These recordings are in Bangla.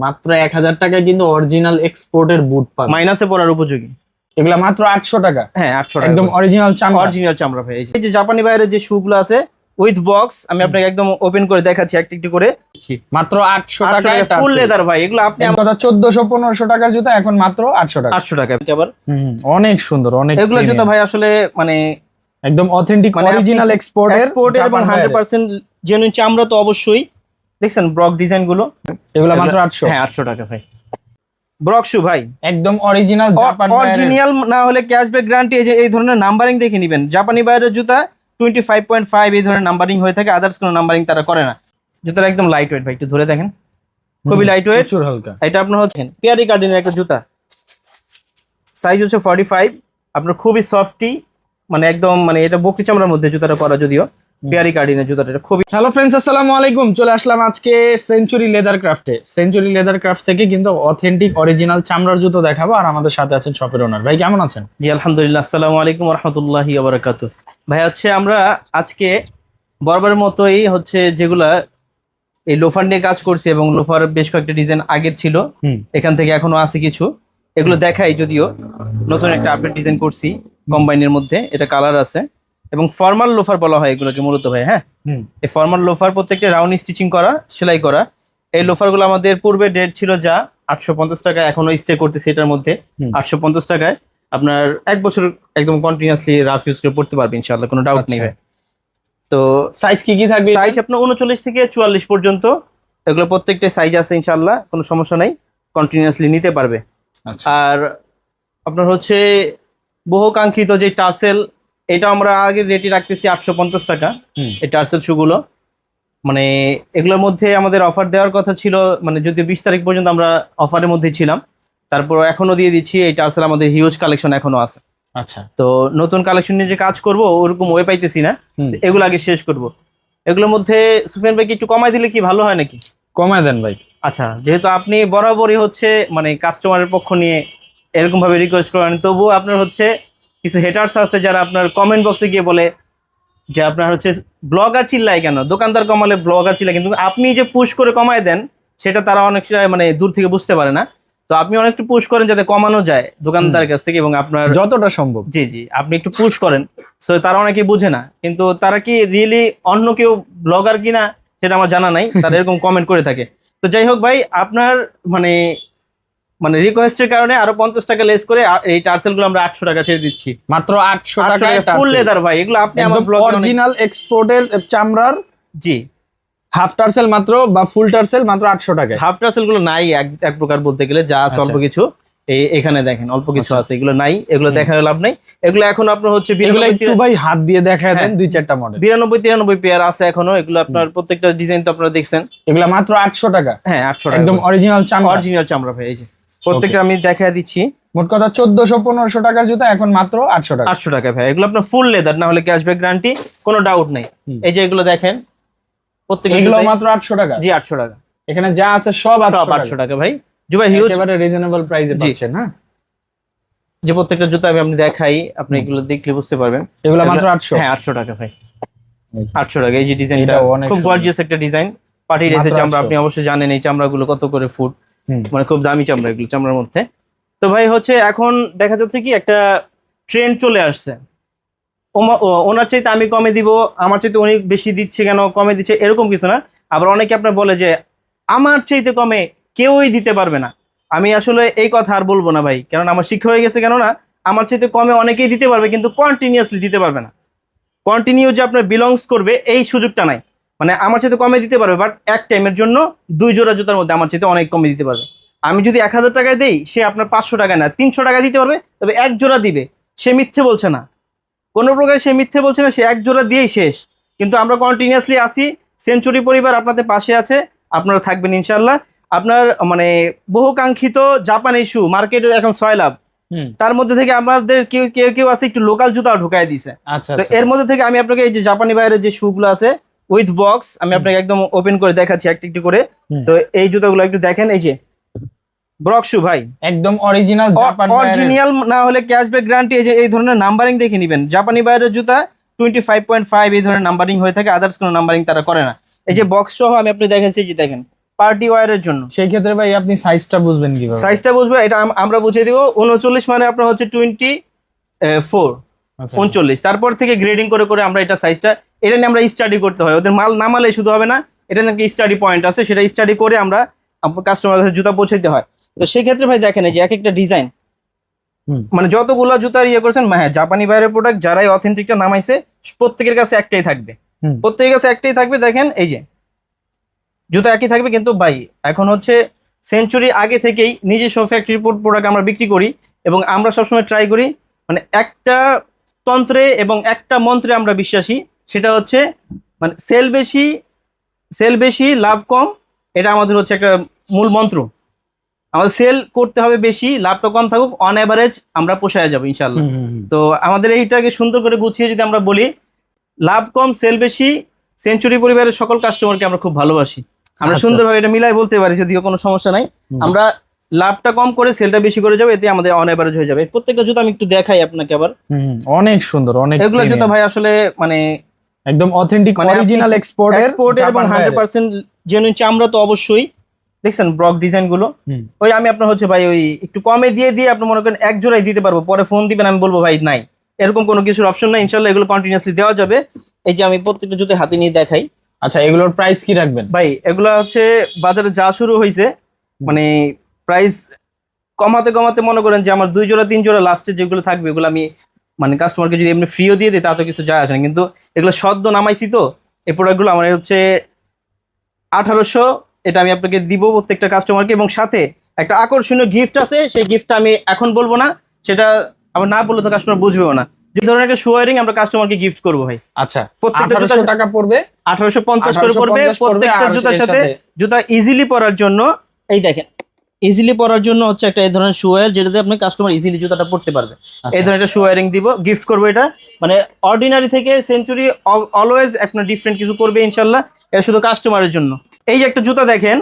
মাত্র এক হাজার টাকায় কিন্তু অরিজিনাল এক্সপোর্টের বুট পাবেন মাইনাসে পড়ার উপযোগী। এগুলা মাত্র আটশো টাকা। হ্যাঁ আটশো একদম অরিজিনাল চামড়া। অরিজিনাল চামড়া ভাই এই যে- জাপানি বাইরের যে শুগুলো আছে উইথ বক্স আমি আপনাকে একদম ওপেন করে দেখাচ্ছি একটু একটু করে। মাত্র আটশো টাকায় ফুল লেদার ভাই এগুলো আপনি কথা চোদ্দশো পনেরোশো টাকার জুতা এখন মাত্র আটশো টাকা। আটশো টাকা আবার হুম, অনেক সুন্দর অনেক এগুলো। জুতো ভাই আসলে মানে একদম অথেন্টিক অরিজিনাল এক্সপোর্ট এক্সপোর্ট এবং হান্ড্রেড পার্সেন্ট জেনুইন চামড়া তো অবশ্যই। দেখছেন ব্রক ডিজাইনগুলো? এগুলো মাত্র আটশো। হ্যাঁ আটশো টাকা ভাই। ব্রক শু ভাই। একদম অরিজিনাল জাপান অরিজিনাল না হলে ক্যাশব্যাক গ্যারান্টি এই যে এই ধরনের নাম্বারিং দেখে নেবেন। জাপানি বাইরের জুতা টোয়েন্টি ফাইভ পয়েন্ট ফাইভ এই ধরনের নাম্বারিং হয়ে থাকে। আদার্স কোনো নাম্বারিং তারা করে না। জুতাটা একদম লাইট ওয়েট ভাই একটু ধরে দেখেন। খুবই লাইট ওয়েট প্রচুর হালকা। এটা আপনার হচ্ছে পিয়ারি কার্ডিনের একটা জুতা। সাইজ হচ্ছে ফর্টি ফাইভ আপনার খুবই সফটি মানে একদম মানে এটা বকরি চামড়ার মধ্যে জুতাটা করা যদিও। পিয়ারি কার্ডিনের জুতাটা এটা খুবই হ্যালো ফ্রেন্ডস আসসালামু আলাইকুম। চলে আসলাম আজকে সেঞ্চুরি লেদার ক্রাফটে সেঞ্চুরি লেদার ক্রাফট থেকে কিন্তু অথেন্টিক অরিজিনাল চামড়ার জুতো দেখাবো আর আমাদের সাথে আছেন শপের ওনার ভাই কেমন আছেন? জি আলহামদুলিল্লাহ। আসসালামু আলাইকুম রহমতুল্লাহি আবরাকাতু ভাই হচ্ছে আমরা আজকে বরাবরের মতোই হচ্ছে যেগুলা এই লোফার নিয়ে কাজ করছি এবং লোফার বেশ কয়েকটা ডিজাইন আগের ছিল। এখান থেকে এখনও আছে কিছু। এগুলো দেখাই যদিও। নতুন একটা আপডেট ডিজাইন করছি কম্বাইনের মধ্যে। এটা কালার আছে। এবং ফর্মাল লোফার বলা হয় এগুলোকে মূলত ভাই হ্যাঁ? এই ফর্মাল লোফার প্রত্যেকটা রাউন্ড স্টিচিং করা সেলাই করা এই লোফারগুলো আমাদের পূর্বে ডেট ছিল যা আটশো পঞ্চাশ টাকা এখনও স্টে করতেছে এটার মধ্যে। আটশো পঞ্চাশ টাকায় আপনার এক বছর একদম কন্টিনিউসলি রাফ ইউজ করে পড়তে পারবে ইনশাল্লাহ কোনো ডাউট নেই আচ্ছা। ভাই। তো সাইজ কি কি থাকবে সাইজ আপনার উনচল্লিশ থেকে চুয়াল্লিশ পর্যন্ত এগুলো প্রত্যেকটা সাইজ আছে ইনশাল্লাহ কোনো সমস্যা নাই কন্টিনিউসলি নিতে পারবে। আচ্ছা। আর আপনার হচ্ছে বহু কাঙ্ক্ষিত যে টার্সেল এটা আমরা আগে রেটে রাখতেছি আটশো পঞ্চাশ টাকা। এই টার্সেল শুগুলো মানে এগুলোর মধ্যে আমাদের অফার দেওয়ার কথা ছিল মানে যদি বিশ তারিখ পর্যন্ত আমরা অফারের মধ্যে ছিলাম তারপর এখনও দিয়ে দিচ্ছি এই টার্সেল আমাদের হিউজ কালেকশন এখনও আছে। আচ্ছা। তো নতুন কালেকশন নিয়ে যে কাজ করব ওরকম ওয়ে পাইতেছি না। এগুলো আগে শেষ করব। এগুলোর মধ্যে সুফিয়ান ভাই কি একটু কমাই দিলে কি ভালো হয় নাকি? কমায় দেন ভাই। আচ্ছা যেহেতু আপনি বরাবরই হচ্ছে মানে কাস্টমারের পক্ষ নিয়ে এরকম ভাবে রিকোয়েস্ট করেন তবুও আপনার হচ্ছে কিছু হেটার্স আছে যারা আপনার কমেন্ট বক্সে গিয়ে বলে যে আপনার হচ্ছে ব্লগার চিল্লায় কেন? দোকানদার কমালে ব্লগার চিল্লায় কিন্তু আপনি যে পুশ করে কমায় দেন সেটা তারা অনেক মানে দূর থেকে বুঝতে পারে না। তো আপনি অনেকটা পুশ করেন যাতে কমানো যায় দোকানদারের কাছ থেকে এবং আপনার যতটা সম্ভব। জি জি আপনি একটু পুশ করেন। সো তারা অনেকে বুঝে না। কিন্তু তারা কি রিয়েলি অন্য কেউ ব্লগার কিনা সেটা আমার জানা নাই। তারা এরকম কমেন্ট করে থাকে। তো যাই হোক ভাই আপনার মানে মানে রিকোয়েস্টের কারণে আরও পঞ্চাশ টাকা লেস করে এই টার্সেলগুলো আমরা আটশো টাকা ছেড়ে দিচ্ছি। মাত্র আটশো টাকায় ফুল লেদার ভাই এগুলো আপনি আমার অরিজিনাল এক্সপোর্টের চামড়ার জি। হাফ টার্সেল মাত্র বা ফুল টার্সেল মাত্র আটশো টাকায়। হাফ টার্সেলগুলো নাই এক প্রকার বলতে গেলে যা আছে আচ্ছা। অল্প কিছু। এখানে দেখেন অল্প কিছু আচ্ছা। আছে এগুলো নাই এগুলো দেখার লাভ নাই। এগুলো এখন আপনার হচ্ছে একটু ভাই হাত দিয়ে দেখায় দেন হ্যাঁ। দুই চারটা মডেল বিরানব্বই তিরানব্বই পেয়ার আছে এখনও এগুলো আপনার প্রত্যেকটা ডিজাইন তো আপনারা দেখছেন। এগুলা মাত্র আটশো টাকা। হ্যাঁ আটশো টাকা একদম অরিজিনাল চামড়া। অরিজিনাল চামড়া ভাই এই যে। প্রত্যেকটা আমি দেখা দিচ্ছি। মোট কথা চোদ্দশো পনেরোশো টাকার জুতো এখন মাত্র আটশো টাকা। আটশো টাকা ভাই এগুলো আপনার ফুল লেদার না হলে ক্যাশব্যাক গ্যারান্টি কোনো ডাউট নেই। এই যে এগুলো দেখেন প্রত্যেকটা এগুলো মাত্র আটশো টাকা। জি আটশো টাকা। এখানে যা আছে সব আটশো টাকা। ভাই। জি ভাই হিউজ একেবারে রিজনেবল প্রাইসে। পাচ্ছেন হ্যাঁ? যে প্রত্যেকটা জুতা আমি আপনি দেখাই আপনি এগুলো দেখলে বুঝতে পারবেন। এগুলো মাত্র আটশো। হ্যাঁ আটশো টাকা ভাই। এই। আটশো টাকা এই যে ডিজাইনটা খুব। গর্জিয়াস একটা ডিজাইন পার্টি রেসের চামড়া 800 আপনি অবশ্যই জানেন এই চামড়াগুলো কত করে ফুট। মানে খুব দামি চামড়া এগুলো, চামড়ার মধ্যে। তো ভাই হচ্ছে এখন দেখা যাচ্ছে কি একটা ট্রেন্ড চলে আসছে। ওনার চাইতে আমি কমে দিব, আমার চাইতে উনি বেশি দিচ্ছে কেন, কমে দিচ্ছে, এরকম কিছু না। আবার অনেকে আপনার বলে যে, আমার চাইতে কমে কেউই দিতে পারবে না। আমি আসলে এই কথা আর বলব না ভাই, কারণ আমার শিক্ষা হয়ে গেছে কেননা, আমার চাইতে কমে অনেকেই দিতে পারবে, কিন্তু কন্টিনিউয়াসলি দিতে পারবে না। কন্টিনিউ যে আপনার বিলংস করবে, এই সুযোগটা নাই। মানে আমার চাইতে কমে দিতে পারবে বাট এক টাইমের জন্য দুই জোড়া জুতার মধ্যে আমার চাইতে অনেক কমে দিতে পারবে। আমি যদি এক হাজার টাকায় দেই সে আপনার পাঁচশো টাকায় না তিনশো টাকা দিতে পারবে তবে এক জোড়া দিবে। সে মিথ্যে বলছে না। কোনো প্রকার সে মিথ্যে বলছে না সে এক জোড়া দিয়েই শেষ। কিন্তু আমরা কন্টিনিউয়াসলি আসি সেঞ্চুরি পরিবার আপনাদের পাশে আছে আপনারা থাকবেন ইনশাল্লাহ আপনার মানে বহু কাঙ্ক্ষিত জাপানি শু মার্কেটে এখন ছয় লাভ তার মধ্যে থেকে আমাদের কেউ কেউ কেউ আছে একটু লোকাল জুতা ঢুকাই দিছে। আচ্ছা তো আচ্ছা। এর মধ্যে থেকে আমি আপনাকে এই যে জাপানি বাইরের যে শুগুলো আছে উইথ বক্স আমি আপনাকে একদম ওপেন করে দেখাচ্ছি একটু একটু করে। তো এই জুতাগুলো একটু দেখেন এই যে ব্রক শু ভাই। একদম অরিজিনাল জাপান অরিজিনাল না হলে ক্যাশব্যাক গ্যারান্টি এই যে এই ধরনের নাম্বারিং দেখে নেবেন। জাপানি বাইরের জুতা টোয়েন্টি ফাইভ পয়েন্ট ফাইভ এই ধরনের নাম্বারিং হয়ে থাকে আদার্স কোনো নাম্বারিং তারা করে না। এই যে বক্স সহ আমি আপনি দেখেন যে দেখেন পার্টি ওয়ারের জন্য। সেই ক্ষেত্রে ভাই আপনি সাইজটা বুঝবেন কীভাবে। সাইজটা বুঝবে এটা আমরা বুঝিয়ে দিব উনচল্লিশ মানে আপনার হচ্ছে টোয়েন্টি ফোর আচ্ছা। উনচল্লিশ। তারপর থেকে গ্রেডিং করে করে আমরা এটা সাইজটা এটা নিয়ে আমরা স্টাডি করতে হয়। ওদের মাল নামালে শুধু হবে না এটা নাকি স্টাডি পয়েন্ট আছে সেটা স্টাডি করে আমরা কাস্টমার কাছে জুতা পৌঁছাইতে হয়। তো সেই ক্ষেত্রে ভাই দেখেন এই যে এক একটা ডিজাইন। মানে যতগুলো জুতার ইয়ে করেছেন হ্যাঁ জাপানি বাইরের প্রোডাক্ট যারাই অথেন্টিকটা নামাইছে প্রত্যেকের কাছে একটাই থাকবে। প্রত্যেকের কাছে একটাই থাকবে দেখেন এই যে। জুতা একই থাকবে কিন্তু ভাই এখন হচ্ছে সেঞ্চুরি আগে থেকেই নিজস্ব ফ্যাক্টরি প্রোডাক্ট আমরা বিক্রি করি এবং আমরা সবসময় ট্রাই করি মানে একটা তন্ত্রে এবং একটা মন্ত্রে আমরা বিশ্বাসী সেটা হচ্ছে মানে সেল বেশি সেল বেশি লাভ কম এটা আমাদের হচ্ছে একটা মূল মন্ত্র। আমাদের সেল করতে হবে বেশি লাভটা কম থাকুক অন অ্যাভারেজ আমরা পোষায় যাব ইনশাল্লাহ। তো আমাদের এইটাকে সুন্দর করে গুছিয়ে যদি আমরা বলি লাভ কম সেল বেশি সেঞ্চুরি পরিবারের সকল কাস্টমারকে আমরা খুব ভালোবাসি। আমরা আচ্ছা। সুন্দরভাবে এটা মিলাই বলতে পারি যদিও কোনো সমস্যা নাই। আমরা লাভটা কম করে সেলটা বেশি করে যাবে এতে আমাদের অন অ্যাভারেজ হয়ে যাবে। প্রত্যেকটা জুতো আমি একটু দেখাই আপনাকে আবার। অনেক সুন্দর অনেক এগুলো জুতো ভাই আসলে মানে একদম অথেন্টিক অরিজিনাল এক্সপোর্টের এক্সপোর্টের এবং হান্ড্রেড পার্সেন্ট জেনুইন চামড়া তো অবশ্যই। দেখছেন ব্রক ডিজাইনগুলো? ওই আমি আপনার হচ্ছে ভাই ওই একটু কমে দিয়ে দিয়ে আপনি মনে করেন এক জোড়াই দিতে পারব। পরে ফোন দিবেন আমি বলব ভাই নাই। এরকম কোনো কিছুর অপশন নাই। ইনশাল্লাহ এগুলো কন্টিনিউসলি দেওয়া যাবে। এই যে আমি প্রত্যেকটা জুতো হাতে নিয়ে দেখাই। আচ্ছা এগুলোর প্রাইস কি রাখবেন? ভাই এগুলো হচ্ছে বাজারে যা শুরু হয়েছে মানে প্রাইস কমাতে কমাতে মনে করেন যে আমার দুই জোড়া তিন জোড়া লাস্টে যেগুলো থাকবে এগুলো আমি মানে কাস্টমারকে যদি এমনি ফ্রিও দিয়ে দিই তা তো কিছু যায় আসে না। কিন্তু এগুলো সদ্য নামাইছি তো এই প্রোডাক্টগুলো আমার হচ্ছে আঠারোশো এটা আমি আপনাকে দিব প্রত্যেকটা কাস্টমারকে এবং সাথে একটা আকর্ষণীয় গিফট আছে সেই গিফটটা আমি এখন বলব না সেটা আবার না বললে তো কাস্টমার বুঝবেও না। যে ধরনের একটা শোয়ারিং আমরা কাস্টমারকে গিফট করব ভাই। আচ্ছা প্রত্যেকটা জুতা টাকা পড়বে? আঠারোশো পঞ্চাশ করে পড়বে প্রত্যেকটা জুতার সাথে জুতা ইজিলি পরার জন্য এই দেখেন ইজিলি পরার জন্য হচ্ছে একটা এই ধরনের শুয়ার যেটাতে আপনি কাস্টমার ইজিলি জুতাটা পড়তে পারবে। আচ্ছা। এই ধরনের একটা শুয়ারিং দিব গিফট করব এটা। মানে অর্ডিনারি থেকে সেঞ্চুরি অলওয়েজ আপনার ডিফারেন্ট কিছু করবে ইনশাল্লাহ। এটা শুধু কাস্টমারের জন্য। এই যে একটা জুতা দেখেন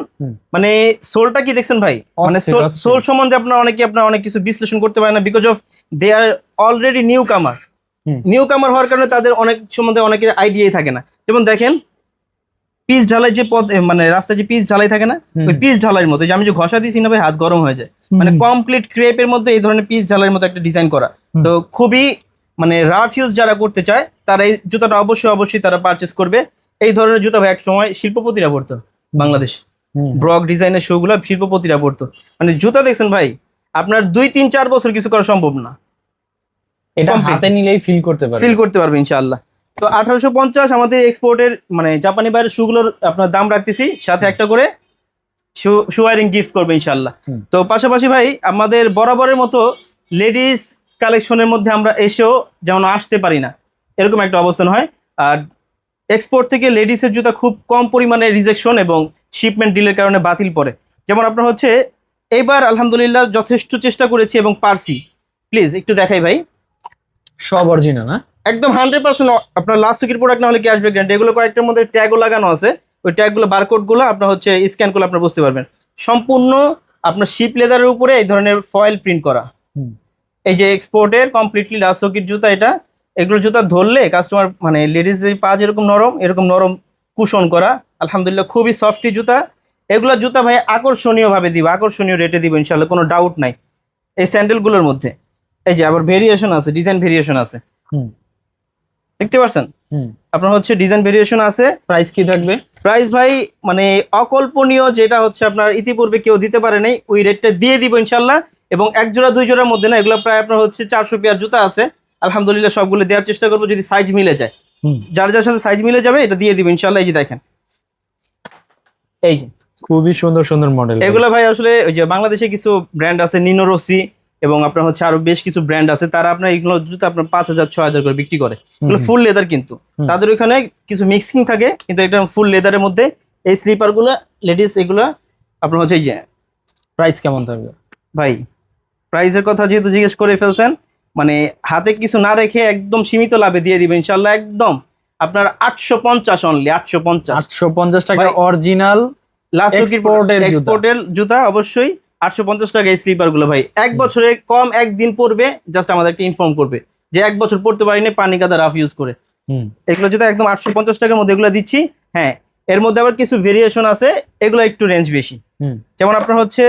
মানে সোলটা কি দেখছেন ভাই? মানে। সোল সম্বন্ধে আপনার অনেকে আপনার অনেক কিছু বিশ্লেষণ করতে পারে না because of they are already newcomer newcomer হওয়ার কারণে তাদের অনেক সম্বন্ধে অনেকের আইডিয়াই থাকে না। যেমন দেখেন পিস ঢালাই যে পথ মানে রাস্তায় যে পিস ঢালাই থাকে না ওই পিস ঢালাইয়ের মতো যে আমি যে ঘষা দিয়েছি না ভাই হাত গরম হয়ে যায়। মানে। কমপ্লিট ক্রেপের মধ্যে এই ধরনের পিস ঢালাইয়ের মতো একটা ডিজাইন করা। তো খুবই মানে রাফ ইউজ যারা করতে চায় তারা এই জুতাটা অবশ্যই অবশ্যই তারা পারচেস করবে। এই ধরনের জুতা ভাই এক সময় শিল্পপতিরা পড়তো বাংলাদেশ। ব্রক ডিজাইনের শোগুলো শিল্পপতিরা পড়তো মানে জুতা দেখছেন ভাই আপনার দুই তিন চার বছর কিছু করা সম্ভব না। এটা হাতে নিলেই ফিল করতে পারবে। ফিল করতে পারবে ইনশাআল্লাহ। তো আঠারোশো পঞ্চাশ আমাদের এক্সপোর্টের মানে জাপানি বাইরের শুগুলোর আপনার দাম রাখতেছি সাথে একটা করে শু শুয়ারিং গিফট করবে ইনশাআল্লাহ। হুম। তো পাশাপাশি ভাই আমাদের বরাবরের মতো লেডিস কালেকশনের মধ্যে আমরা এসেও যেমন আসতে পারি না এরকম একটা অবস্থান হয়। আর এক্সপোর্ট থেকে লেডিসের জুতা খুব কম পরিমাণে রিজেকশন এবং শিপমেন্ট ডিলের কারণে বাতিল পড়ে। যেমন আপনার হচ্ছে এইবার আলহামদুলিল্লাহ যথেষ্ট চেষ্টা করেছি এবং পারছি। প্লিজ একটু দেখাই ভাই। সব অরিজিনাল না একদম হান্ড্রেড পার্সেন্ট আপনার লাস্ট উইকের প্রোডাক্ট না হলে কি আসবে গ্যারান্টি এগুলো কয়েকটার মধ্যে ট্যাগও লাগানো আছে। ওই ট্যাগগুলো বারকোডগুলো আপনার হচ্ছে স্ক্যান করলে আপনার বুঝতে পারবেন। সম্পূর্ণ আপনার শিপ লেদারের উপরে এই ধরনের ফয়েল প্রিন্ট করা। এই যে এক্সপোর্টের কমপ্লিটলি লাস্ট উইকের জুতা এটা এগুলো জুতা ধরলে কাস্টমার মানে লেডিসদের পা যেরকম নরম এরকম নরম কুশন করা। আলহামদুলিল্লাহ খুবই সফটি জুতা। এগুলো জুতা ভাই আকর্ষণীয় ভাবে দিব আকর্ষণীয় রেটে দিব ইনশাল্লাহ কোনো ডাউট নাই। এই স্যান্ডেলগুলোর মধ্যে। এই যে আবার ভেরিয়েশন আছে ডিজাইন ভেরিয়েশন আছে। দেখতে পারছেন? হুম। আপনার হচ্ছে ডিজাইন ভেরিয়েশন আছে। প্রাইস কি থাকবে? প্রাইস ভাই মানে অকল্পনীয় যেটা হচ্ছে আপনার ইতিপূর্বে কেউ দিতে পারে নাই ওই রেটটা দিয়ে দিব ইনশাল্লাহ। এবং এক জোড়া দুই জোড়ার মধ্যে না এগুলো প্রায় আপনার হচ্ছে চারশো পেয়ার জুতা আছে। আলহামদুলিল্লাহ সবগুলো দেওয়ার চেষ্টা করব যদি সাইজ মিলে যায়। যার যার সাথে সাইজ মিলে যাবে এটা দিয়ে দিব ইনশাল্লাহ এই যে দেখেন। এই যে খুবই সুন্দর সুন্দর মডেল এগুলো ভাই আসলে ওই যে বাংলাদেশে কিছু ব্র্যান্ড আছে নিনোরসি এবং আপনার হচ্ছে আরও বেশ কিছু ব্র্যান্ড আছে তারা আপনার এগুলো জুতো আপনার পাঁচ হাজার ছয় হাজার করে বিক্রি করে। এগুলো ফুল লেদার কিন্তু। তাদের ওইখানে কিছু মিক্সিং থাকে কিন্তু এটা ফুল লেদারের মধ্যে এই স্লিপারগুলো লেডিস এগুলো আপনার হচ্ছে যে প্রাইস কেমন থাকবে? ভাই প্রাইসের কথা যেহেতু জিজ্ঞেস করে ফেলছেন মানে হাতে কিছু না রেখে একদম সীমিত লাভে দিয়ে দিবেন ইনশাল্লাহ একদম। আপনার আটশো পঞ্চাশ অনলি আটশো পঞ্চাশ। আটশো পঞ্চাশ টাকা অরিজিনাল লাস্ট এক্সপোর্টের জুতা অবশ্যই। আটশো পঞ্চাশ টাকা এই স্লিপারগুলো ভাই। এক বছরে কম একদিন পরবে জাস্ট আমাদেরকে ইনফর্ম করবে। যে এক বছর পড়তে পারিনি পানি কাদা রাফ ইউজ করে। হুম। এগুলো যদি একদম আটশো পঞ্চাশ টাকার মধ্যে এগুলো দিচ্ছি হ্যাঁ এর মধ্যে আবার কিছু ভেরিয়েশন আছে এগুলো একটু রেঞ্জ বেশি। হুম। যেমন আপনার হচ্ছে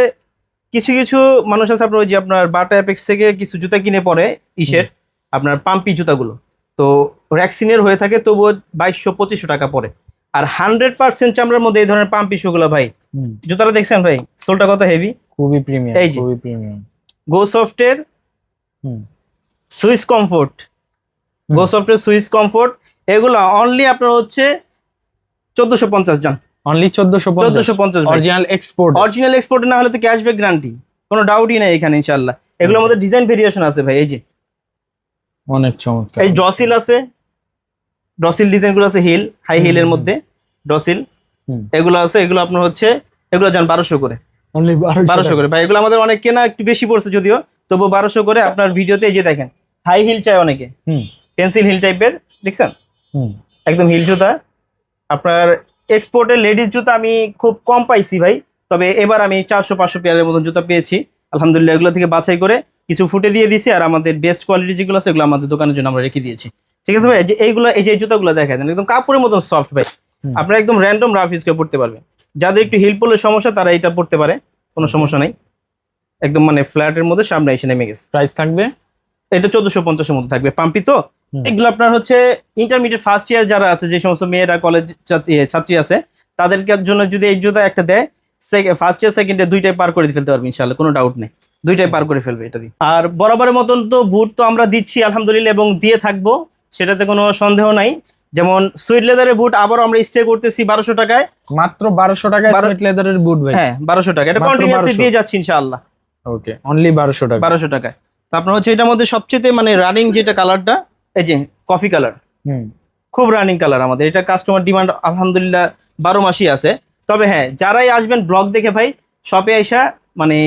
কিছু কিছু মানুষ আছে আপনার ওই যে আপনার বাটা অ্যাপেক্স থেকে কিছু জুতা কিনে পরে ইসের আপনার পাম্পি জুতাগুলো। তো র্যাক্সিনের হয়ে থাকে তবুও বাইশশো পঁচিশশো টাকা পরে আর হান্ড্রেড পার্সেন্ট চামড়ার মধ্যে এই ধরনের পাম্পি শুগুলো ভাই জুতাটা দেখছেন ভাই? সোলটা কত হেভি খুবই প্রিমিয়াম এই যে। খুবই প্রিমিয়াম। গো সফটের সুইস কমফোর্ট। গো সফটের সুইস কমফোর্ট এগুলো অনলি আপনার হচ্ছে চোদ্দশো পঞ্চাশ জান। অনলি 1450 চোদ্দশো পঞ্চাশ অরিজিনাল এক্সপোর্ট অরিজিনাল এক্সপোর্ট না হলে তো ক্যাশব্যাক গ্যারান্টি কোনো ডাউটই নাই এখানে ইনশাল্লাহ এগুলোর মধ্যে ডিজাইন ভেরিয়েশন আছে ভাই এই যে। অনেক চমৎকার। এই ডসিল আছে। ডসিল ডিজাইনগুলো আছে হিল হাই হিলের মধ্যে ডসিল। এগুলো আছে এগুলো আপনার হচ্ছে এগুলো যান বারোশো করে। অনলি বারোশো করে। ভাই এগুলো আমাদের অনেক কেনা একটু বেশি পড়ছে যদিও তবু বারোশো করে আপনার ভিডিওতে এই যে দেখেন হাই হিল চাই অনেকে। হুম। পেন্সিল হিল টাইপের দেখছেন? হুম। একদম হিল জুতা। আপনার এক্সপোর্টের লেডিস জুতা আমি খুব কম পাইছি ভাই তবে এবার আমি চারশো পাঁচশো পেয়ারের মতন জুতা পেয়েছি। আলহামদুলিল্লাহ এগুলো থেকে বাছাই করে কিছু ফুটে দিয়ে দিছি আর আমাদের বেস্ট কোয়ালিটি যেগুলো আছে এগুলো আমাদের দোকানের জন্য আমরা রেখে দিয়েছি। ঠিক আছে ভাই? এইগুলো এই যে জুতাগুলো দেখা দেন একদম কাপড়ের মতন সফট ভাই। আপনারা একদম র্যান্ডম রাফ ইউজ করে পড়তে পারবেন। যাদের একটু হিল পোলের সমস্যা তারা এটা পড়তে পারে কোনো সমস্যা নাই। একদম মানে ফ্ল্যাটের মধ্যে সামনে এসে নেমে গেছে। প্রাইস থাকবে? এটা চোদ্দশো পঞ্চাশের মধ্যে থাকবে। পাম্পি তো। এগুলো আপনার হচ্ছে ইন্টারমিডিয়েট ফার্স্ট ইয়ার যারা আছে যে সমস্ত মেয়েরা কলেজ ছাত্রী আছে তাদেরকে জন্য যদি এই জুতা একটা দেয় ফার্স্ট ইয়ার সেকেন্ড ইয়ার দুইটাই পার করে দিয়ে ফেলতে পারবে ইনশাল্লাহ কোনো ডাউট নেই। দুইটাই পার করে ফেলবে এটা দিয়ে। আর বরাবরের মতন তো বুট তো আমরা দিচ্ছি আলহামদুলিল্লাহ এবং দিয়ে থাকব সেটাতে কোনো সন্দেহ নাই। যেমন সুইট লেদারের বুট আবারও আমরা স্টে করতেছি বারোশো টাকায়। মাত্র বারোশো টাকায় সুইট লেদারের বুট ভাই। হ্যাঁ বারোশো টাকা এটা মাত্র কন্টিনিউসলি দিয়ে যাচ্ছি ইনশাআল্লাহ। ওকে অনলি বারোশো টাকা বারোশো টাকায়। তো আপনার হচ্ছে এটার মধ্যে সবচেয়ে মানে রানিং যেটা কালারটা এই যে কফি কালার হুম। খুব রানিং কালার আমাদের। এটা কাস্টমার ডিমান্ড আলহামদুলিল্লাহ বারো মাসই আছে। তবে হ্যাঁ যারাই আসবেন ব্লগ দেখে ভাই শপে আইসা মানে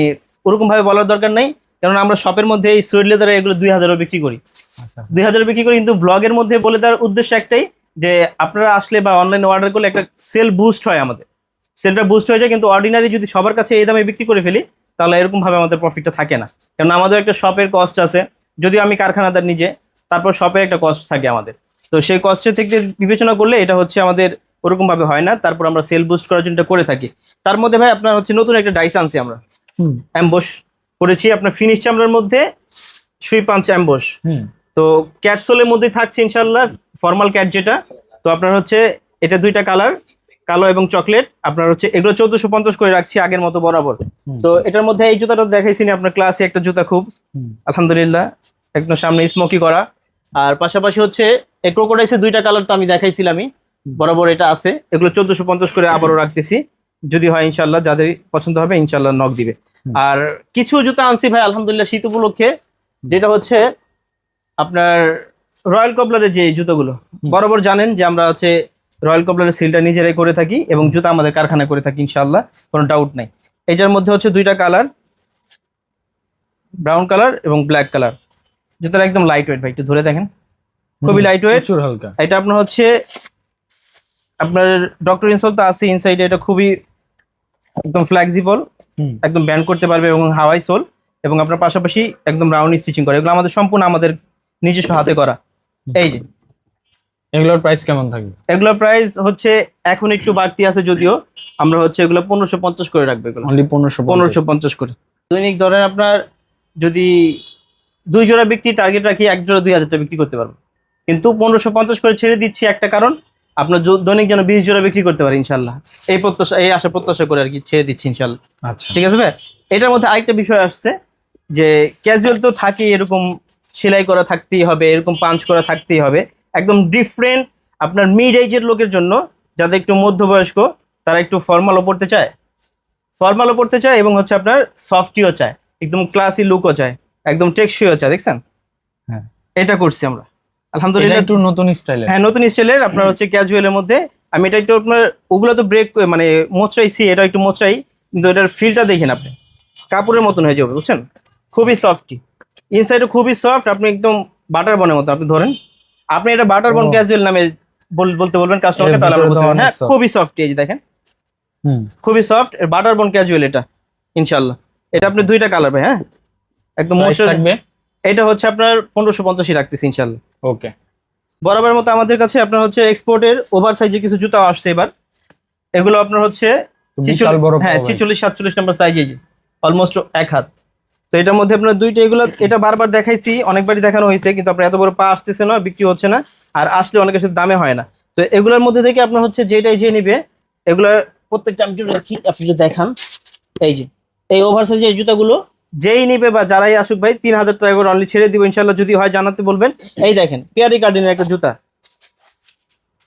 ওরকম ভাবে বলার দরকার নেই। কারণ আমরা শপের মধ্যে এই সুইট লেদারে এগুলো দুই হাজারও বিক্রি করি। আচ্ছা। দুই হাজার বিক্রি করি কিন্তু ব্লগের মধ্যে বলে দেওয়ার উদ্দেশ্য একটাই যে আপনারা আসলে বা অনলাইনে অর্ডার করলে একটা সেল বুস্ট হয় আমাদের। সেলটা বুস্ট হয়ে যায় কিন্তু অর্ডিনারি যদি সবার কাছে এই দামে বিক্রি করে ফেলি তাহলে এরকম ভাবে আমাদের প্রফিটটা থাকে না। কারণ আমাদের একটা শপের কস্ট আছে যদিও আমি কারখানাদার নিজে তারপর শপের একটা কস্ট থাকে আমাদের। তো সেই কস্টের থেকে বিবেচনা করলে এটা হচ্ছে আমাদের ওরকম ভাবে হয় না তারপর আমরা সেল বুস্ট করার জন্য করে থাকি। তার মধ্যে ভাই আপনার হচ্ছে নতুন একটা ডাইস আনছি আমরা। অ্যাম্বোস করেছি আপনার ফিনিশ চামড়ার মধ্যে সুই পাঞ্চ অ্যাম্বোস তো ক্যাটসোলের মধ্যে থাকছে ইনশাল্লাহ ফর্মাল ক্যাট যেটা। তো আপনার হচ্ছে এটা দুইটা কালার কালো এবং চকলেট আপনার হচ্ছে এগুলো চোদ্দশো পঞ্চাশ করে রাখছি আগের মতো বরাবর। তো এটার মধ্যে এই জুতাটা দেখাইছি আপনার ক্লাসে একটা জুতা খুব। আলহামদুলিল্লাহ একদম সামনে স্মোকি করা। আর পাশাপাশি হচ্ছে ক্রোকোডাইসের দুইটা কালার তো আমি দেখাইছিলামই বরাবর এটা আছে। এগুলো চোদ্দশো পঞ্চাশ করে আবারও রাখতেছি। যদি হয় ইনশাল্লাহ যাদের পছন্দ হবে ইনশাল্লাহ নক দিবে। আর কিছু জুতা আনছি ভাই আলহামদুলিল্লাহ শীত উপলক্ষে। যেটা হচ্ছে আপনার রয়্যাল কবলারের যে জুতোগুলো বরাবর জানেন যে আমরা হচ্ছে রয়্যাল কবলারের সিলটা নিজেরাই করে থাকি এবং জুতা আমাদের কারখানায় করে থাকি ইনশাল্লাহ কোনো ডাউট নাই। এটার মধ্যে হচ্ছে দুইটা কালার ব্রাউন কালার এবং ব্ল্যাক কালার। জুতাটা একদম লাইট ওয়েট ভাই একটু ধরে দেখেন। খুবই লাইট ওয়েট হালকা। এটা আপনার হচ্ছে আপনার ডক্টর ইনসল তো আছে ইনসাইডে এটা খুবই একদম ফ্লেক্সিবল একদম ব্যান্ড করতে পারবে এবং হাওয়াই সোল এবং আপনার পাশাপাশি একদম রাউন্ড স্টিচিং করে। এগুলো আমাদের সম্পূর্ণ আমাদের নিজস্ব হাতে করা। এই যে। এগুলোর প্রাইস কেমন থাকবে? এগুলোর প্রাইস হচ্ছে এখন একটু বাড়তি আছে যদিও আমরা হচ্ছে এগুলো পনেরোশো পঞ্চাশ করে রাখব এগুলো। অনলি 1500 পনেরোশো পঞ্চাশ করে। দৈনিক ধরেন আপনার যদি দুই জোড়া বিক্রি টার্গেট রাখি এক জোড়া দুই হাজার টাকা বিক্রি করতে পারব। কিন্তু পনেরোশো পঞ্চাশ করে ছেড়ে দিচ্ছি একটা কারণ আপনার দৈনিক যেন বিশ জোড়া বিক্রি করতে পারি ইনশাল্লাহ। এই প্রত্যাশা এই আশা প্রত্যাশা করে আর কি ছেড়ে দিচ্ছি ইনশাল্লাহ। আচ্ছা। ঠিক আছে ভাই? এটার মধ্যে আরেকটা বিষয় আসছে যে ক্যাজুয়াল তো থাকেই এরকম সেলাই করা থাকতেই হবে এরকম পাঞ্চ করা থাকতেই হবে। একদম ডিফারেন্ট আপনার মিড এজের লোকের জন্য যাদের একটু মধ্যবয়স্ক তারা একটু ফর্মালও পড়তে চায়। ফর্মালও পড়তে চায় এবং হচ্ছে আপনার সফটিও চায় একদম ক্লাসি লুকও চায় একদম টেকসইও চায় দেখছেন? হ্যাঁ। এটা করছি আমরা। আলহামদুলিল্লাহ। একটু নতুন স্টাইলের। হ্যাঁ নতুন স্টাইলের আপনার হচ্ছে ক্যাজুয়ালের মধ্যে। আমি এটা একটু আপনার ওগুলো তো ব্রেক মানে মোচড়াইছি এটা একটু মোচড়াই। কিন্তু এটার ফিলটা দেখেন আপনি। কাপড়ের মতন হয়ে যাবে বুঝছেন? খুবই সফটি ইনসাইডে খুবই সফট আপনি একদম বাটার বনের মতো আপনি ধরেন। আপনি এটা বাটার বন। ক্যাজুয়াল নামে বল- বলতে বলবেন কাস্টমারকে তাহলে আমরা বুঝতে হ্যাঁ খুবই সফট এই যে দেখেন। খুবই সফট বাটার বন ক্যাজুয়াল এটা ইনশাল্লাহ এটা আপনি দুইটা কালার ভাই হ্যাঁ? একদম মোচড় থাকবে? এটা হচ্ছে আপনার পনেরোশো পঞ্চাশই রাখতেছি ইনশাল্লাহ ওকে। বরাবরের মতো আমাদের কাছে আপনার হচ্ছে এক্সপোর্টের ওভার সাইজে কিছু জুতা আসছে এবার। এগুলো আপনার হচ্ছে হ্যাঁ। ছিচল্লিশ সাতচল্লিশ নাম্বার সাইজ অলমোস্ট এক হাত। তো এটার মধ্যে আপনার দুইটা এগুলো এটা বারবার দেখাইছি অনেকবারই দেখানো হয়েছে কিন্তু আপনার এত বড় পা আসতেছে না বিক্রি হচ্ছে না আর আসলে অনেকের সাথে দামে হয় না। তো এগুলোর মধ্যে থেকে আপনার হচ্ছে যেটাই যে নিবে এগুলার প্রত্যেকটা আমি রাখি আপনি দেখান। এই যে এই ওভার সাইজের জুতাগুলো যেই নিবে বা যারাই আসুক ভাই তিন হাজার টাকা করে অনলি ছেড়ে দিব ইনশাল্লাহ যদি হয় জানাতে বলবেন। এই দেখেন পিয়ারি কার্ডিনের একটা জুতা।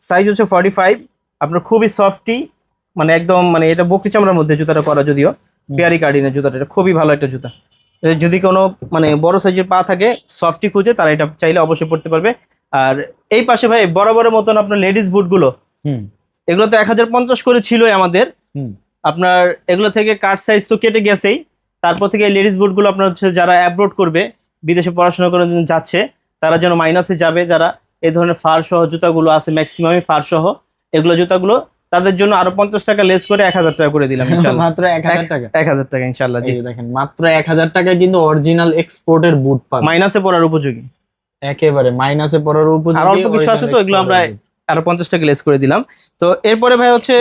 সাইজ হচ্ছে ফর্টি ফাইভ আপনার খুবই সফটি মানে একদম মানে এটা বকরি চামড়ার মধ্যে জুতাটা করা যদিও পিয়ারি কার্ডিনের জুতাটা এটা খুবই ভালো একটা জুতা। যদি কোনো মানে বড় সাইজের পা থাকে সফটি খুঁজে তারা এটা চাইলে অবশ্যই পড়তে পারবে। আর এই পাশে ভাই বড় মতন আপনার লেডিস বুটগুলো হুম। এগুলো তো এক হাজার পঞ্চাশ করে ছিলই আমাদের। হুম। আপনার এগুলো থেকে কাট সাইজ তো কেটে গেছেই। তারপর থেকে লেডিস বুটগুলো আপনার হচ্ছে যারা অ্যাব্রোড করবে বিদেশে পড়াশোনা করার জন্য যাচ্ছে তারা যেন মাইনাসে যাবে যারা এই ধরনের ফার সহ জুতাগুলো আছে ম্যাক্সিমামই ফার সহ এগুলো জুতাগুলো তাদের জন্য আরও পঞ্চাশ টাকা লেস করে এক হাজার টাকা করে দিলাম মাত্র এক হাজার টাকা? এক হাজার টাকা ইনশাল্লাহ জি। দেখেন মাত্র এক হাজার টাকায় কিন্তু অরিজিনাল এক্সপোর্টের বুট পাবেন। মাইনাসে পড়ার উপযোগী। একেবারে মাইনাসে পড়ার উপযোগী আর অল্প কিছু আছে তো, এগুলো আমরা। আরও পঞ্চাশ টাকা লেস করে দিলাম। তো এরপরে ভাই হচ্ছে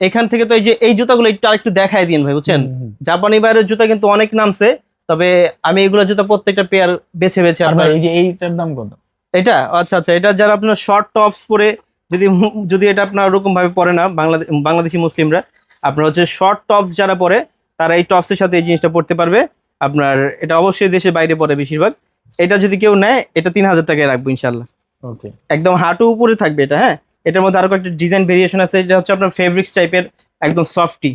এখান থেকে তো এই যে এই জুতাগুলো একটু আরেকটু দেখাই দিন ভাই বুঝছেন। জাপানি বাইরের জুতা কিন্তু অনেক নামছে তবে আমি এগুলো জুতা প্রত্যেকটা পেয়ার বেছে বেছে আর আপনার এই যে এইটার দাম কত? এটা? আচ্ছা আচ্ছা এটা যারা আপনার শর্ট টপস পরে যদি যদি এটা আপনার ওরকম ভাবে পরে না বাংলাদেশ বাংলাদেশি মুসলিমরা আপনার হচ্ছে শর্ট টপস যারা পরে তারা এই টপসের সাথে এই জিনিসটা পড়তে পারবে। আপনার এটা অবশ্যই দেশের বাইরে পড়ে বেশিরভাগ। এটা যদি কেউ নেয় এটা তিন হাজার টাকায় রাখব ইনশাল্লাহ ওকে একদম হাঁটু উপরে থাকবে এটা হ্যাঁ? এটার মধ্যে আরও কয়েকটা ডিজাইন ভেরিয়েশন আছে। এটা হচ্ছে আপনার ফেব্রিক্স টাইপের একদম সফটি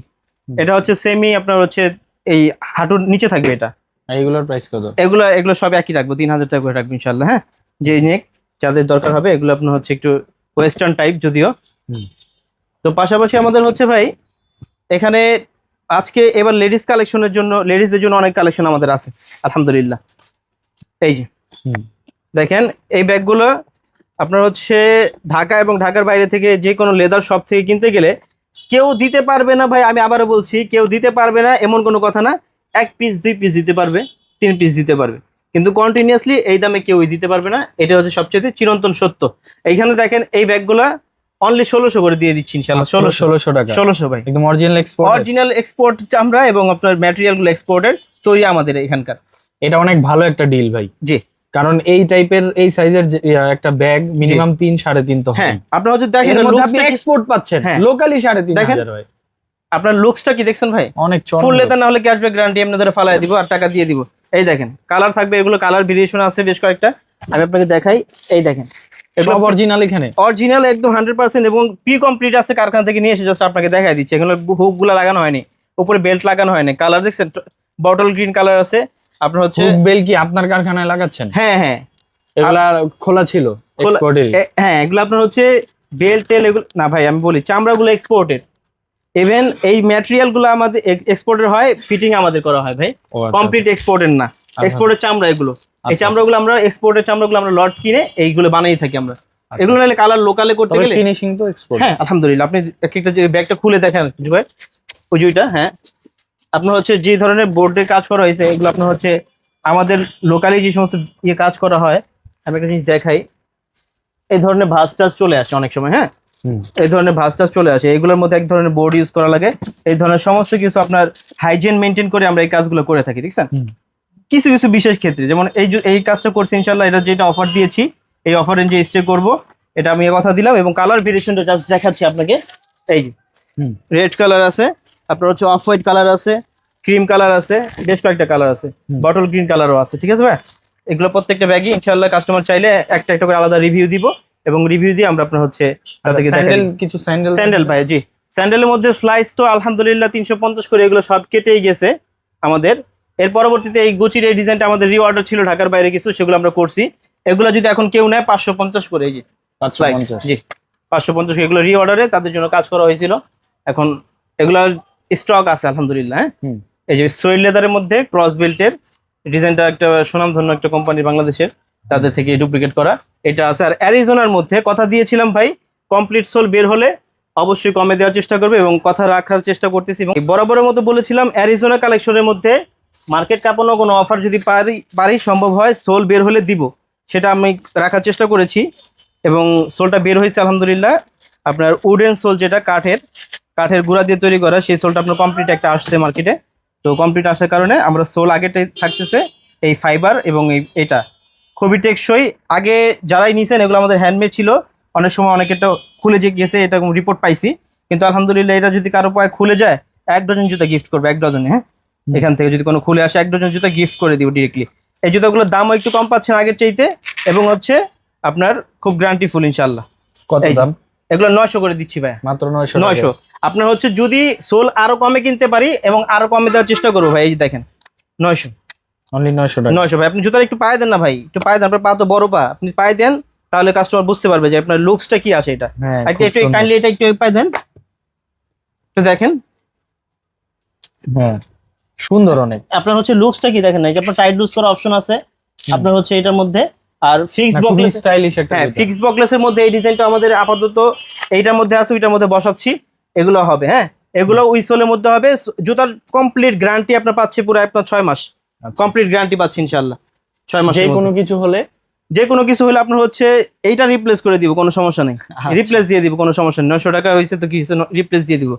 এটা হচ্ছে সেমি আপনার হচ্ছে এই হাঁটুর নিচে থাকবে এটা। এইগুলোর প্রাইস কত? এগুলো এগুলো সব একই রাখব তিন হাজার টাকা করে রাখব ইনশাল্লাহ হ্যাঁ? যে নেক যাদের দরকার হবে এগুলো আপনার হচ্ছে একটু ওয়েস্টার্ন টাইপ যদিও। হুম। তো পাশাপাশি আমাদের হচ্ছে ভাই এখানে আজকে এবার লেডিস কালেকশনের জন্য লেডিসদের জন্য অনেক কালেকশন আমাদের আছে আলহামদুলিল্লাহ। এই যে। হুম। দেখেন এই ব্যাগগুলো আপনার হচ্ছে ঢাকা এবং ঢাকার বাইরে থেকে যে কোনো লেদার শপ থেকে কিনতে গেলে কেউ দিতে পারবে না ভাই আমি আবারও বলছি কেউ দিতে পারবে না এমন কোনো কথা না। এক পিস দুই পিস দিতে পারবে তিন পিস দিতে পারবে। কিন্তু কন্টিনিউয়াসলি এই দামে কেউই দিতে পারবে না এটা হচ্ছে সবচেয়ে চিরন্তন সত্য। এইখানে দেখেন এই ব্যাগগুলা অনলি ষোলোশো করে দিয়ে দিচ্ছি ইনশাল্লাহ ষোলো ষোলোশো। টাকা। ষোলোশো ভাই। একদম অরিজিনাল এক্সপোর্ট অরিজিনাল এক্সপোর্ট চামড়া এবং আপনার ম্যাটেরিয়ালগুলো এক্সপোর্টের তৈরি আমাদের এখানকার। এটা অনেক ভালো একটা ডিল ভাই। জি। কারণ এই টাইপের এই সাইজের একটা ব্যাগ মিনিমাম তিন সাড়ে তিন তো হ্যাঁ হয় আপনার দেখেন আপনি এক্সপোর্ট পাচ্ছেন। হ্যাঁ। লোকালি সাড়ে তিন দেখেন। হাজার ভাই আপনার লুকসটা কি দেখছেন ভাই? অনেক ফুল লেদার না হলে ক্যাশব্যাক গ্যারান্টি এমনি ধরে ফালাই দিব আর টাকা দিয়ে দিব। এই দেখেন কালার থাকবে এগুলো কালার ভেরিয়েশন আছে বেশ কয়েকটা। আমি আপনাকে দেখাই এই দেখেন। সব অরিজিনাল এখানে? অরিজিনাল একদম হান্ড্রেড পার্সেন্ট এবং প্রি কমপ্লিট আছে কারখানা থেকে নিয়ে এসে জাস্ট আপনাকে দেখাই দিচ্ছে। এগুলো হুকগুলো লাগানো হয়নি উপরে বেল্ট লাগানো হয়নি। কালার দেখছেন? বটল গ্রিন কালার আছে। আপনার হচ্ছে বেল কি আপনার কারখানায় লাগাচ্ছেন? হ্যাঁ হ্যাঁ। এগুলা খোলা ছিল এক্সপোর্টের হ্যাঁ এগুলো আপনার হচ্ছে বেল টেল এগুলো না ভাই আমি বলি চামড়াগুলো এক্সপোর্টেড ইভেন এই ম্যাটেরিয়ালগুলো আমাদের এক্সপোর্টের হয় ফিটিং আমাদের করা হয় ভাই। কমপ্লিট এক্সপোর্টের না। এক্সপোর্টের চামড়া এগুলো। এই আচ্ছা। চামড়াগুলো আমরা এক্সপোর্টের চামড়াগুলো আমরা লট কিনে এইগুলো বানাই থাকি আমরা। এগুলো নাহলে কালার লোকালে করতে গেলে ফিনিশিং তো এক্সপোর্ট হ্যাঁ আলহামদুলিল্লাহ। আপনি এক একটা যে ব্যাগটা খুলে দেখেন ভাই ওই জুইটা হ্যাঁ। আপনার হচ্ছে যে ধরনের বোর্ডের কাজ করা হয়েছে এগুলো আপনার হচ্ছে আমাদের লোকালি যে সমস্ত ইয়ে কাজ করা হয় আমি একটা জিনিস দেখাই। এই ধরনের ভাঁজ টাজ চলে আসে অনেক সময় হ্যাঁ? এই ধরনের ভাঁজ টাজ চলে আসে এগুলোর মধ্যে এক ধরনের বোর্ড ইউজ করা লাগে। এই ধরনের সমস্ত কিছু আপনার হাইজিন মেনটেন করে আমরা এই কাজগুলো করে থাকি দেখছেন হুম। কিছু কিছু বিশেষ ক্ষেত্রে যেমন এই যে- এই কাজটা করছি ইনশাল্লাহ এটা যেটা অফার দিয়েছি এই অফার রেঞ্জে স্টে করব এটা আমি কথা দিলাম এবং কালার ভেরিয়েশনটা জাস্ট দেখাচ্ছি আপনাকে। এই হুম। রেড কালার আছে আপনার হচ্ছে অফ হোয়াইট কালার আছে ক্রিম কালার আছে বেশ কয়েকটা কালার আছে। বটল গ্রিন কালারও আছে ঠিক আছে ভাই? এগুলো প্রত্যেকটা ব্যাগই ইনশাল্লাহ কাস্টমার চাইলে একটা একটা করে আলাদা রিভিউ দিব এবং রিভিউ দিয়ে আমরা আপনার হচ্ছে তাদেরকে স্যান্ডেল কিছু স্যান্ডেল স্যান্ডেল ভাই জি। স্যান্ডেলের মধ্যে স্লাইস তো আলহামদুলিল্লাহ তিনশো পঞ্চাশ করে এগুলো সব কেটেই গেছে আমাদের। এর পরবর্তীতে এই গুচির এই ডিজাইনটা আমাদের রিঅর্ডার ছিল ঢাকার বাইরে কিছু সেগুলো আমরা করছি। এগুলো যদি এখন কেউ নেয় পাঁচশো পঞ্চাশ করে এই যে জি পাঁচশো পঞ্চাশ এগুলো রিঅর্ডারে তাদের জন্য কাজ করা হয়েছিল। এখন এগুলো স্টক আছে আলহামদুলিল্লাহ হ্যাঁ। এই যে সোয়েল লেদারের মধ্যে ক্রস বেল্টের ডিজাইনটা একটা সুনামধন্য একটা কোম্পানি বাংলাদেশের তাদের থেকে ডুপ্লিকেট করা। এটা আছে আর অ্যারিজোনার মধ্যে কথা দিয়েছিলাম ভাই কমপ্লিট সোল বের হলে অবশ্যই কমে দেওয়ার চেষ্টা করবে এবং কথা রাখার চেষ্টা করতেছি এবং বরাবরের মতো বলেছিলাম অ্যারিজোনা কালেকশনের মধ্যে মার্কেট কাঁপানো কোনো অফার যদি পারি পারি সম্ভব হয় সোল বের হলে দিব। সেটা আমি রাখার চেষ্টা করেছি এবং সোলটা বের হয়েছে আলহামদুলিল্লাহ। আপনার উডেন সোল যেটা কাঠের কাঠের গুঁড়া দিয়ে তৈরি করা সেই সোলটা আপনার কমপ্লিট একটা আসছে মার্কেটে তো কমপ্লিট আসার কারণে আমরা সোল আগেটাই থাকতেছে এই ফাইবার এবং এই এটা। খুবই টেকসই। আগে যারাই নিছেন এগুলো আমাদের হ্যান্ডমেড ছিল। অনেক সময় অনেকেরটা খুলে যে গেছে এটা রিপোর্ট পাইছি। কিন্তু আলহামদুলিল্লাহ এটা যদি কারও পায়ে খুলে যায় এক ডজন জুতা গিফট করবে এক ডজনে হ্যাঁ? এখান থেকে যদি কোনো খুলে আসে এক ডজন জুতা গিফট করে দিব ডিরেক্টলি এই জুতাগুলোর দামও একটু কম পাচ্ছেন আগের চাইতে এবং হচ্ছে আপনার খুব গ্যারান্টিফুল ইনশাল্লাহ কত দাম? এগুলো নয়শো করে দিচ্ছি ভাই। মাত্র নয়শো নয়শো। আপনার হচ্ছে যদি সোল আরও কমে কিনতে পারি এবং আরও কমে দেওয়ার চেষ্টা করব ভাই এই দেখেন নয়শো। অনলি নয়শো টাকা। নয়শো ভাই আপনি জুতার একটু পায়ে দেন না ভাই একটু পায়ে দেন আপনার পা তো বড় পা আপনি পায়ে দেন তাহলে কাস্টমার বুঝতে পারবে যে আপনার লুকসটা কি আসে এটা। হ্যাঁ একটু একটু কাইন্ডলি এটা একটু পায়ে দেন। একটু দেখেন। হ্যাঁ সুন্দর অনেক। আপনার হচ্ছে লুকসটা কি দেখেন না এই যে আপনার টাইট লুজ করার অপশন আছে আপনার হচ্ছে এটার মধ্যে আর ফিক্সড বকলেস স্টাইলিশ একটা হ্যাঁ। ফিক্সড বকলেসের মধ্যে এই ডিজাইনটা আমাদের আপাতত এইটার মধ্যে আছে ওইটার মধ্যে বসাচ্ছি। এগুলো হবে হ্যাঁ? এগুলো সোলের মধ্যে হবে। জুতার কমপ্লিট গ্যারান্টি আপনার পাচ্ছি পুরো আপনার ছয় মাস। আচ্ছা। কমপ্লিট গ্যারান্টি পাচ্ছি ইনশাল্লাহ ছয় মাস যে কোনো কিছু হলে? যে কোনো কিছু হলে আপনার হচ্ছে এইটা রিপ্লেস করে দিব কোনো সমস্যা নেই। আচ্ছা। রিপ্লেস দিয়ে দিব কোনো সমস্যা নেই। টাকা হয়েছে তো কি রিপ্লেস দিয়ে দিব।